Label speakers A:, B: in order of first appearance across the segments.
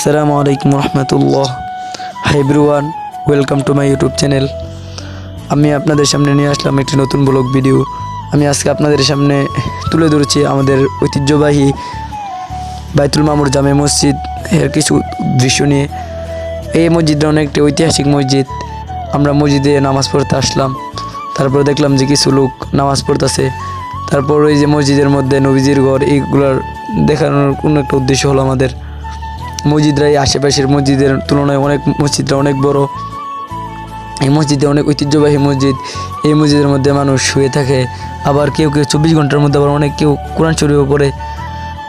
A: আসসালামু আলাইকুম রহমতুল্লাহ। Hi everyone welcome to my YouTube channel আমি আপনাদের সামনে নিয়ে আসলাম একটি নতুন ব্লগ ভিডিও আমি আজকে আপনাদের সামনে তুলে ধরেছি আমাদের ঐতিহ্যবাহী বাইতুল মামুর জামে মসজিদ এর কিছু দৃশ্য নিয়ে। এই মসজিদটা অনেকটি ঐতিহাসিক মসজিদ। আমরা মসজিদে নামাজ পড়তে আসলাম। তারপর দেখলাম যে কিছু লোক নামাজ পড়তেছে। তারপর ওই যে মসজিদের মধ্যে নবীজির ঘর এইগুলোর দেখানোর কোনো একটা উদ্দেশ্য হলো আমাদের। মসজিদরা এই আশেপাশের মসজিদের তুলনায় অনেক মসজিদরা অনেক বড়। এই মসজিদে অনেক ঐতিহ্যবাহী মসজিদ। এই মসজিদের মধ্যে মানুষ শুয়ে থাকে। আবার কেউ কেউ চব্বিশ ঘণ্টার মধ্যে আবার অনেক কেউ কোরআন শরীফও পড়ে।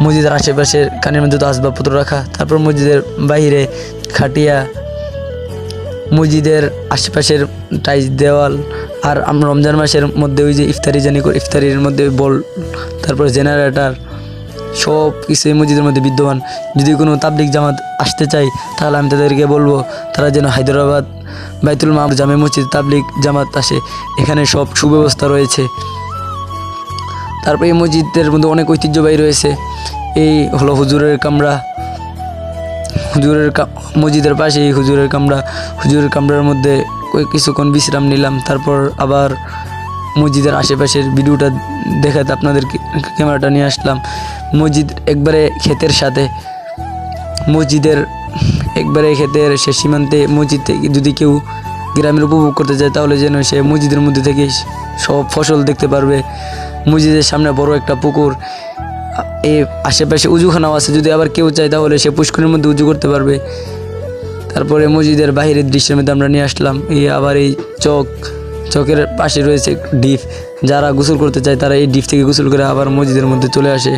A: মসজিদের আশেপাশের কানের মধ্যে তো আসবাবপত্র রাখা। তারপর মসজিদের বাইরে খাটিয়া মসজিদের আশেপাশের টাইস দেওয়াল আর আমরা রমজান মাসের মধ্যে ওই যে ইফতারি জানি ইফতারির মধ্যে বল, তারপর জেনারেটর সব কিছু এই মসজিদের মধ্যে বিদ্যমান। যদি কোনো তাবলিক জামাত আসতে চাই তাহলে আমি তাদেরকে বলব, তারা যেন হায়দ্রাবাদ বাইতুল মাহমুদ জামে মসজিদ তাবলিক জামাত আসে। এখানে সব সুব্যবস্থা রয়েছে। তারপর এই মসজিদের মধ্যে অনেক ঐতিহ্যবাহী রয়েছে। এই হলো হুজুরের কামরা। হুজুরের মসজিদের পাশেই হুজুরের কামরা। হুজুরের কামরার মধ্যে কিছুক্ষণ বিশ্রাম নিলাম। তারপর আবার মসজিদের আশেপাশের ভিডিওটা দেখাতে আপনাদের ক্যামেরাটা নিয়ে আসলাম। মসজিদ একবারে ক্ষেতের সাথে। মসজিদের একবারে ক্ষেতের সে সীমান্তে মসজিদ যদি কেউ গ্রামের উপভোগ করতে চায় তাহলে যেন সে মসজিদের মধ্যে থেকে সব ফসল দেখতে পারবে। মসজিদের সামনে বড় একটা পুকুর, এ আশেপাশে উজুখানাও আছে। যদি আবার কেউ চায়, তাহলে সে পুষ্করের মধ্যে উজু করতে পারবে। তারপরে মসজিদের বাইরের দৃশ্যের মধ্যে আমরা নিয়ে আসলাম। এই আবার এই চক, চকের পাশে রয়েছে ডিপ। যারা গোসল করতে চায়, তারা এই ডিপ থেকে গোসল করে আবার মসজিদের মধ্যে চলে আসে।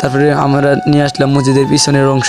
A: তারপরে আমরা নিয়ে আসলাম মসজিদের পিছনের অংশ।